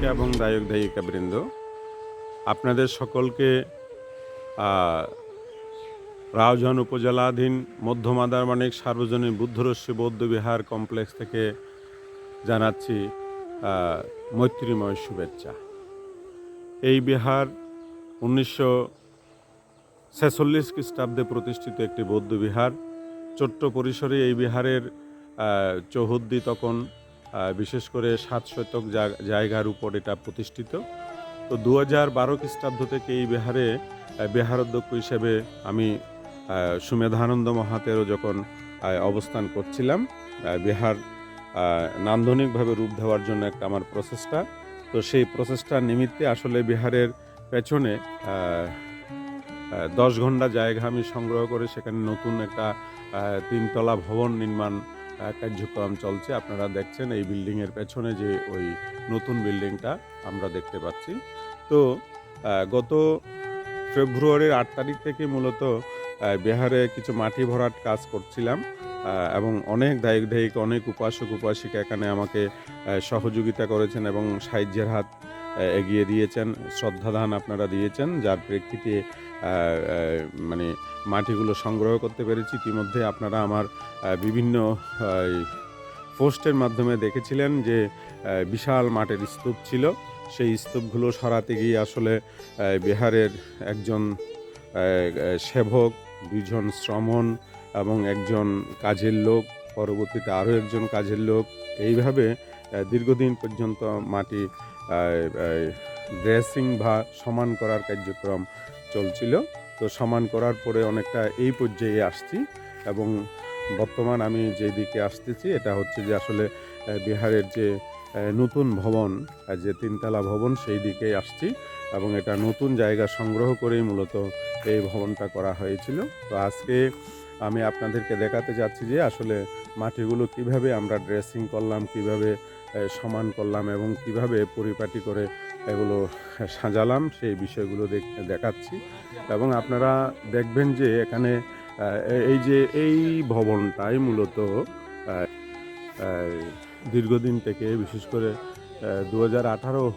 উপাসিকা এবং দায়ক দায়িকা বৃন্দ, আপনাদের সকলকে রাউজান উপজেলাধীন মধ্য মাদারমানিক সার্বজনীন বুদ্ধরশ্মী বৌদ্ধবিহার কমপ্লেক্স থেকে জানাচ্ছি মৈত্রীময় শুভেচ্ছা। এই বিহার উনিশশো ছেচল্লিশ খ্রিস্টাব্দে প্রতিষ্ঠিত একটি বৌদ্ধ বিহার। ছোট্ট পরিসরে এই বিহারের চৌহদ্দি তখন বিশেষ করে সাত শতক জায়গার উপর এটা প্রতিষ্ঠিত। তো দু হাজার বারো খ্রিস্টাব্দ থেকে এই বিহারে বিহারাধ্যক্ষ হিসেবে আমি সুমেধানন্দ মহাতেরও যখন অবস্থান করছিলাম বিহার নান্দনিকভাবে রূপ দেওয়ার জন্য একটা আমার প্রচেষ্টা। তো সেই প্রচেষ্টার নিমিত্তে আসলে বিহারের পেছনে দশ ঘণ্টা জায়গা আমি সংগ্রহ করে সেখানে নতুন একটা তিনতলা ভবন নির্মাণ কার্যক্রম চলছে। আপনারা দেখছেন এই বিল্ডিংয়ের পেছনে যে ওই নতুন বিল্ডিংটা আমরা দেখতে পাচ্ছি। তো গত ফেব্রুয়ারির আট তারিখ থেকে মূলত বিহারে কিছু মাটি ভরাট কাজ করছিলাম এবং অনেক দায়িক দায়িক অনেক উপাসক, উপাসিকা এখানে আমাকে সহযোগিতা করেছেন এবং সাহায্যের হাত এগিয়ে দিয়েছেন। শ্রদ্ধাদান আপনারা দিয়েছেন, যার প্রেক্ষিতে মানে মাটিগুলো সংগ্রহ করতে পেরেছি। ইতিমধ্যে আপনারা আমার বিভিন্ন পোস্টের মাধ্যমে দেখেছিলেন যে বিশাল মাটির স্তূপ ছিল। সেই স্তূপগুলো সরাতে গিয়ে আসলে বিহারের একজন সেবক দুজন শ্রমণ এবং একজন কাজের লোক, পরবর্তীতে আরও একজন কাজের লোক, এইভাবে দীর্ঘদিন পর্যন্ত মাটি ড্রেসিং বা সমান করার কার্যক্রম চলছিল। তো সমান করার পরে অনেকটা এই পর্যায়ে আসছি এবং বর্তমান আমি যেদিকে আসতেছি, এটা হচ্ছে যে আসলে বিহারের যে নতুন ভবন যে তিনতলা ভবন সেই দিকেই আসছি এবং এটা নতুন জায়গা সংগ্রহ করেই মূলত এই ভবনটা করা হয়েছিল। তো আজকে আমি আপনাদেরকে দেখাতে যাচ্ছি যে আসলে মাটিগুলো কীভাবে আমরা ড্রেসিং করলাম, কীভাবে সমান করলাম এবং কীভাবে পরিপাটি করে এগুলো সাজালাম সেই বিষয়গুলো দেখ- দেখাচ্ছি। এবং আপনারা দেখবেন যে এখানে এই যে এই ভবনটাই মূলত দীর্ঘদিন থেকে বিশেষ করে দু হাজার আঠারো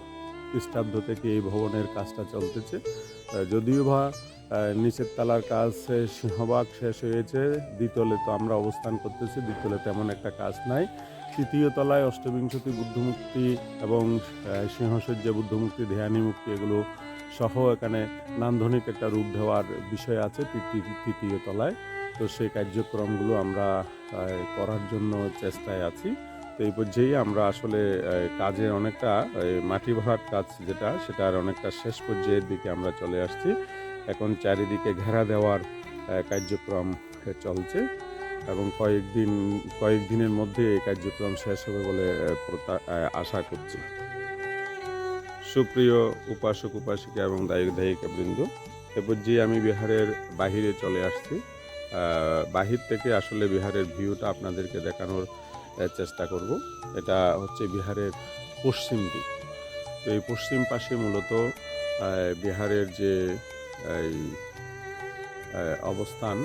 খ্রিস্টাব্দ থেকে এই ভবনের কাজটা চলতেছে। যদিও বা নিচের তলার কাজ শেষ, সিংহভাগ শেষ হয়েছে দ্বিতলে তো আমরা অবস্থান করতেছি দ্বিতলে তেমন একটা কাজ নাই। তৃতীয় তলায় অষ্টবিংশতি বুদ্ধমুক্তি এবং সিংহসজ্জা বুদ্ধমুক্তি, ধ্যানী মুক্তি, এগুলো সহ এখানে নান্দনিক একটা রূপ দেওয়ার বিষয় আছে তৃতীয়- তলায়। তো সেই কার্যক্রমগুলো আমরা করার জন্য চেষ্টায় আছি। তো এই পর্যায়ে আমরা আসলে কাজের অনেকটা মাটি ভরাট কাজ যেটা, সেটার অনেকটা শেষ পর্যায়ের দিকে আমরা চলে আসছি। এখন চারিদিকে ঘেরা দেওয়ার কার্যক্রম চলছে। এবং কয়েকদিন, কয়েকদিনের মধ্যে এই কার্যক্রম শেষ হবে বলে আশা করছি। সুপ্রিয় উপাসক, উপাসিকা এবং দায়িক, দায়িকা বৃন্দ এ যে আমি বিহারের বাহিরে চলে আসছি। বাহির থেকে আসলে বিহারের ভিউটা আপনাদেরকে দেখানোর চেষ্টা করব। এটা হচ্ছে বিহারের পশ্চিম দিক। তো এই পশ্চিম পাশে মূলত বিহারের যে অবস্থান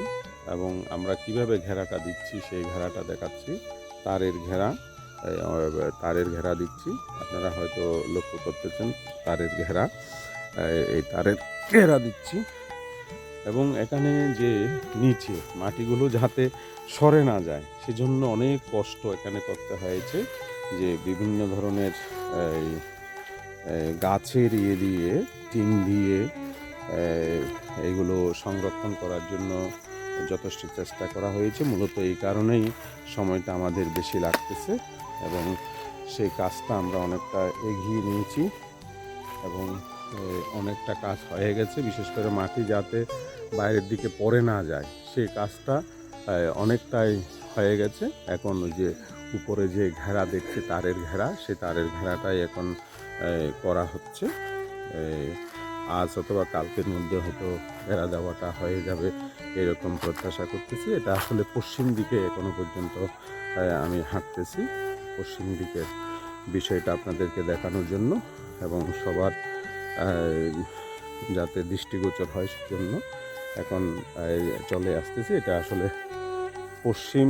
এবং আমরা কীভাবে ঘেরাটা দিচ্ছি সেই ঘেরাটা দেখাচ্ছি। তারের ঘেরা তারের ঘেরা দিচ্ছি। আপনারা হয়তো লক্ষ্য করতেছেন তারের ঘেরা এই- তারের ঘেরা দিচ্ছি। এবং এখানে যে নিচে মাটিগুলো যাতে সরে না যায় সেজন্য অনেক কষ্ট এখানে করতে হয়েছে যে বিভিন্ন ধরনের গাছের ইয়ে দিয়ে টিন দিয়ে এই, এইগুলো সংরক্ষণ করার জন্য যথেষ্ট চেষ্টা করা হয়েছে। মূলত এই কারণেই সময়টা আমাদের বেশি লাগতেছে এবং সেই কাজটা আমরা অনেকটা এগিয়ে নিয়েছি এবং অনেকটা কাজ হয়ে গেছে। বিশেষ করে মাটি যাতে বাইরের দিকে পড়ে না যায়, সেই কাজটা অনেকটাই হয়ে গেছে। এখন যে উপরে যে ঘেরা দেখছে, তারের ঘেরা সে তারের ঘেরাটাই এখন করা হচ্ছে। আজ অথবা কালকের মধ্যে হয়তো ঘেরা দেওয়াটা হয়ে যাবে। এরকম প্রত্যাশা করতেছি। এটা আসলে পশ্চিম দিকে এখনও পর্যন্ত আমি হাঁটতেছি। পশ্চিম দিকের বিষয়টা আপনাদেরকে দেখানোর জন্য এবং সবার যাতে দৃষ্টিগোচর হয় সেজন্য এখন চলে আসতেছি। এটা আসলে পশ্চিম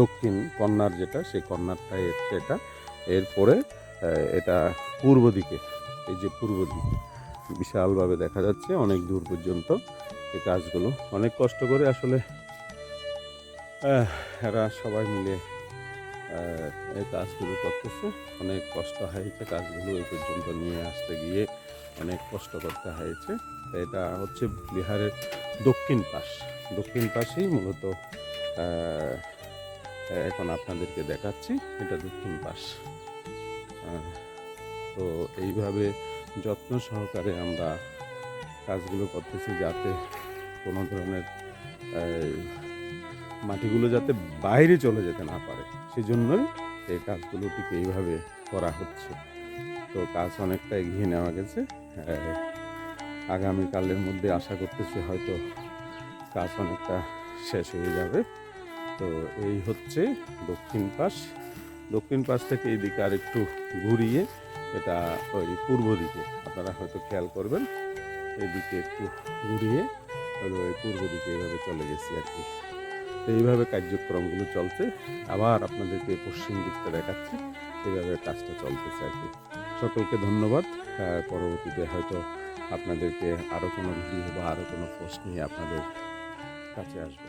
দক্ষিণ কর্নার যেটা, সেই হচ্ছে এটা। এরপরে এটা পূর্ব দিকে, এই যে পূর্ব দিক। বিশালভাবে দেখা যাচ্ছে, অনেক দূর পর্যন্ত এই কাজগুলো। অনেক কষ্ট করে আসলে এরা সবাই মিলে এই কাজগুলো করতেছে। অনেক কষ্ট হয়েছে কাজগুলো, এই পর্যন্ত নিয়ে আসতে গিয়ে অনেক কষ্ট করতে হয়েছে। এটা হচ্ছে বিহারের দক্ষিণ পাশ। দক্ষিণ পাশেই মূলত এখন আপনাদেরকে দেখাচ্ছি, এটা দক্ষিণ পাশ। তো এইভাবে যত্ন সহকারে আমরা কাজগুলো করতেছি যাতে কোনো ধরনের মাটিগুলো যাতে বাইরে চলে যেতে না পারে। সেজন্যই এই কাজগুলো ঠিক এইভাবে করা হচ্ছে। তো কাজ অনেকটা এগিয়ে নেওয়া গেছে। আগামীকালের মধ্যে আশা করতেছি হয়তো কাজ অনেকটা শেষ হয়ে যাবে। তো এই হচ্ছে দক্ষিণ পাশ। দক্ষিণ পাশ থেকে এইদিকে আর একটু ঘুরিয়ে এটা ওই পূর্ব দিকে। আপনারা হয়তো খেয়াল করবেন, এদিকে একটু ঘুরিয়ে হলো ওই পূর্ব দিকে এইভাবে চলে গেছি আর কি। এইভাবে কার্যক্রমগুলো চলছে। আবার আপনাদেরকে পশ্চিম দিকটা দেখাচ্ছি, এইভাবে কাজটা চলতেছে আর কি। সকলকে ধন্যবাদ। পরবর্তীতে হয়তো আপনাদেরকে আরও কোনো ভিডিও বা আরও কোনো পোস্ট নিয়ে আপনাদের কাছে আসব।